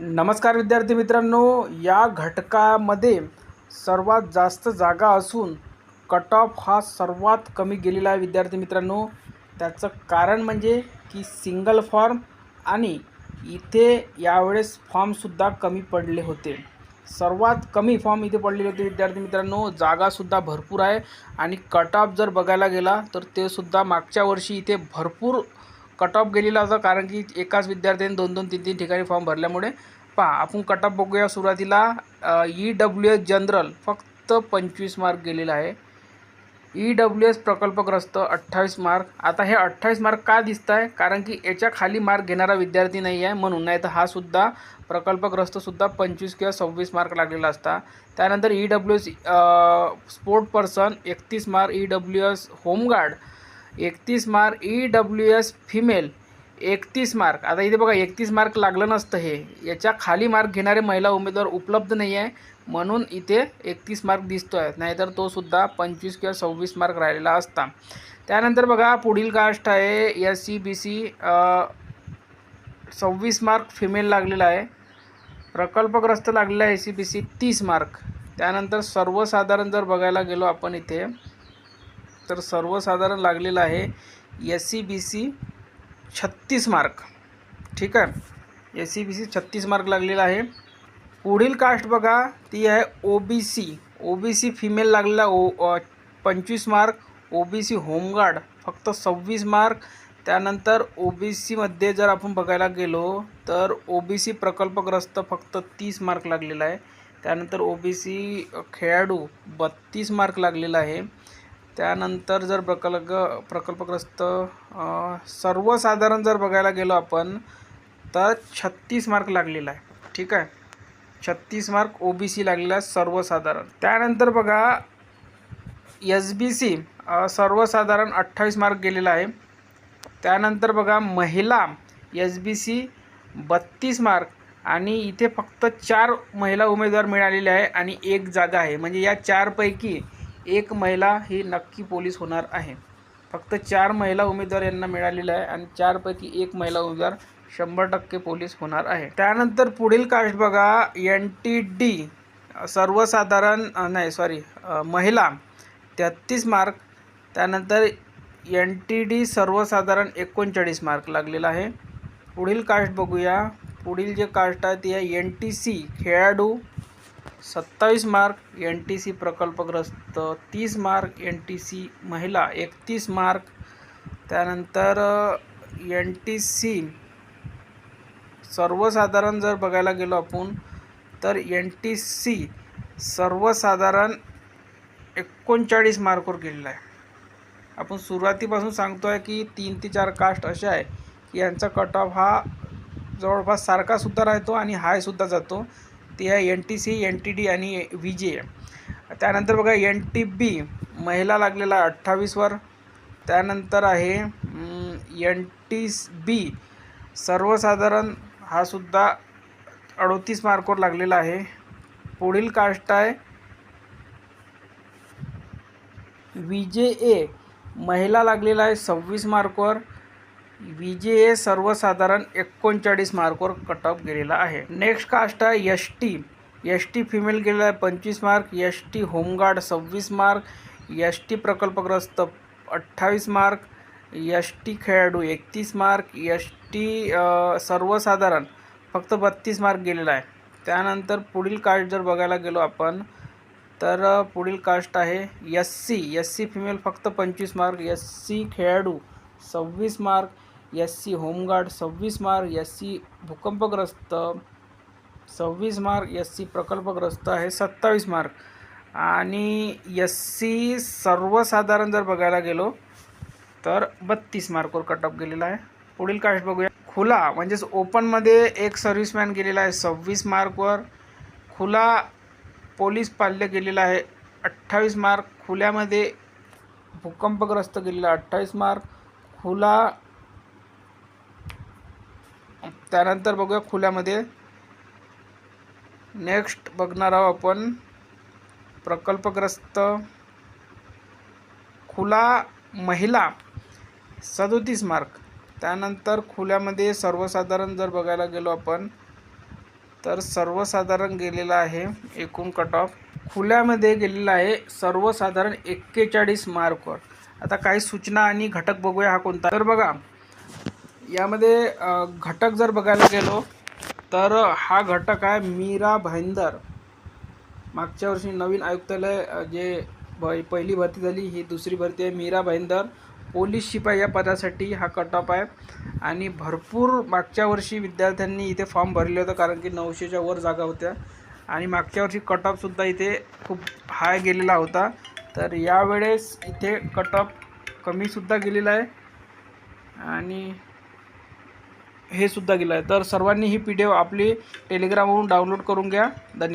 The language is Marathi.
नमस्कार विद्यार्थी मित्रांनो या घटकामध्ये सर्वात जास्त जागा असून कट ऑफ हा सर्वात कमी गेलेला आहे विद्यार्थी मित्रांनो. त्याचं कारण म्हणजे की सिंगल फॉर्म आणि इथे यावेळेस फॉर्मसुद्धा कमी पडले होते. सर्वात कमी फॉर्म इथे पडलेले होते विद्यार्थी मित्रांनो जागासुद्धा भरपूर आहे. आणि कट ऑफ जर बघायला गेला तर ते सुद्धा मागच्या वर्षी इथे भरपूर कट ऑफ गेलेला होता कारण की एकाच विद्यार्थ्याने दोन दोन तीन तीन ठिकाणी फॉर्म भरल्यामुळे पहा आपण कट ऑफ बघूया सुरुवातीला ई डब्ल्यू एस जनरल फक्त पंचवीस मार्क गेलेला आहे. ई डब्ल्यू एस प्रकल्पग्रस्त अठ्ठावीस मार्क आता हे अठ्ठावीस मार्क का दिसत आहे कारण की याच्या खाली मार्क घेणारा विद्यार्थी नाही आहे म्हणून. नाही तर हा सुद्धा प्रकल्पग्रस्तसुद्धा पंचवीस किंवा सव्वीस मार्क लागलेला असता. त्यानंतर E W S sport person एकतीस mark E W S home guard एकतीस mark E W S female एकतीस मार्क. आता इथे बघा एकतीस मार्क लागलं नसतं हे. याच्या खाली मार्क घेणारे महिला उमेदवार उपलब्ध नाही आहे. म्हणून इथे एकतीस मार्क दिसतो आहे नाहीतर तो सुद्धा पंचवीस किंवा सव्वीस मार्क राहिलेला असता. त्यानंतर बघा पुढील कास्ट आहे एस सी बी सी सव्वीस मार्क फिमेल लागलेला आहे. प्रकल्पग्रस्त लागलेला आहे एस सी बी सी तीस मार्क. त्यानंतर सर्वसाधारण जर बघायला गेलो आपण इथे तर सर्वसाधारण लागलेलं आहे एस सी बी सी छत्तीस मार्क ठीक आहे? एस सी बी सी छत्तीस मार्क लागलेला आहे. पुढील कास्ट बघा ती आहे O B C O B C female लागलेला ओ पंचवीस mark O B C home guard फक्त सव्वीस मार्क त्यानंतर ओ बी सीमध्ये जर आपण बघायला गेलो तर ओ बी सी प्रकल्पग्रस्त फक्त तीस मार्क लागलेला आहे. त्यानंतर ओ बी सी खेळाडू बत्तीस मार्क लागलेला आहे. त्यानंतर जर प्रकल्प प्रकल्पग्रस्त सर्वसाधारण जर बघायला गेलो आपण तर छत्तीस मार्क लागलेला आहे. ठीक आहे? छत्तीस मार्क ओ बी सी लागलेला आहे सर्वसाधारण. त्यानंतर बघा एस बी सी सर्वसाधारण अठ्ठावीस मार्क गेलेला आहे. त्यानंतर बघा महिला एस बी सी बत्तीस मार्क आणि इथे फक्त चार महिला उमेदवार मिळालेले आहे आणि एक जागा आहे. म्हणजे या चारपैकी एक महिला ही नक्की पोलीस होणार आहे. फक्त चार महिला उमेदवार यांना मिळालेले आहे आणि चारपैकी एक महिला उमेदवार शंभर टक्के पोलीस होणार आहे. त्यानंतर पुढील कास्ट बघा. एन टी डी सर्वसाधारण नाही सॉरी महिला तेहत्तीस मार्क त्यानंतर एन टी डी सर्वसाधारण एकोणचाळीस मार्क लागलेला आहे. पुढील कास्ट बघूया. पुढील जे कास्ट आहे ती आहे एन टी सी खेळाडू सत्तावीस मार्क एन टी सी प्रकल्पग्रस्त तीस मार्क एन टी सी महिला एकतीस मार्क. त्यानंतर एन टी सी सर्वसाधारण जर बघायला गेलो आपण तर एन टी सी सर्वसाधारण एकोणचाळीस मार्कवर गेलेला आहे. आपण सुरुवातीपासून सांगतो आहे की तीन ते चार कास्ट असे आहे की यांचा कट ऑफ हा जवळपास सारखासुद्धा राहतो आणि हायसुद्धा जातो. ते आहे N T C N T D आणि व्ही जे त्यानंतर बघा एन टी बी महिला लागलेला आहे अठ्ठावीसवर त्यानंतर आहे एन टी बी सर्वसाधारण हा सुद्धा अडोतीस मार्कवर लागलेला आहे. पुढील कास्ट आहे व्ही जे ए महिला लागलेला आहे सव्वीस मार्कवर व्ही जे ए सर्वसाधारण एकोणचाळीस मार्कवर कट ऑफ गेलेला आहे. नेक्स्ट कास्ट आहे S T S T female गेलेला आहे पंचवीस mark. S T home guard सव्वीस मार्क. एस टी प्रकल्पग्रस्त अठ्ठावीस मार्क. एस टी खेळाडू एकतीस मार्क. एस टी सर्वसाधारण फक्त बत्तीस मार्क गेलेला आहे. त्यानंतर पुढील कास्ट जर बघायला गेलो आपण तर पुढील कास्ट आहे S C S C female फक्त पंचवीस मार्क. एस सी खेळाडू सव्वीस mark. S C home guard सव्वीस मार्क एस सी भूकंपग्रस्त सव्वीस मार्क एस सी प्रकल्पग्रस्त आहे सत्तावीस मार्क आणि एस सी सर्वसाधारण जर बघायला गेलो तर बत्तीस मार्कवर कट ऑफ गेलेला आहे. पुढील कास्ट बघूया. खुला म्हणजेच ओपनमध्ये एक सर्व्हिसमॅन गेलेला आहे सव्वीस मार्कवर. खुला पोलीस पाल्य गेलेला आहे अठ्ठावीस मार्क. खुल्यामध्ये भूकंपग्रस्त गेलेला अठ्ठावीस मार्क. खुला त्यानंतर बघूया खुल्यामध्ये. नेक्स्ट बघणार आहोत आपण प्रकल्पग्रस्त खुला महिला सदोतीस मार्क. त्यानंतर खुल्यामध्ये सर्वसाधारण जर बघायला गेलो आपण तर सर्वसाधारण गेलेला आहे एकूण कट ऑफ खुल्यामध्ये गेलेला आहे सर्वसाधारण एक्केचाळीस मार्कवर. आता काही सूचना आणि घटक बघूया हा कोणता. तर बघा यामध्ये घटक जर बघायला गेलो तर हा घटक आहे मीरा भाईंदर. मागच्या वर्षी नवीन आयुक्तालय जे भ पहिली भरती झाली ही दुसरी भरती आहे मीरा भाईंदर. पोलीस शिपाई या पदासाठी हा कट ऑफ आहे. आणि भरपूर मागच्या वर्षी विद्यार्थ्यांनी इथे फॉर्म भरले होतं कारण की नऊशेच्या वर जागा होत्या. आणि मागच्या वर्षी कट ऑफसुद्धा इथे खूप हाय गेलेला होता. तर यावेळेस इथे कट ऑफ कमीसुद्धा गेलेला आहे. आणि हे सुद्धा गेलं आहे. तर सर्वांनी ही पी डी एफ आपली टेलिग्रामवरून डाउनलोड करून घ्या. धन्यवाद.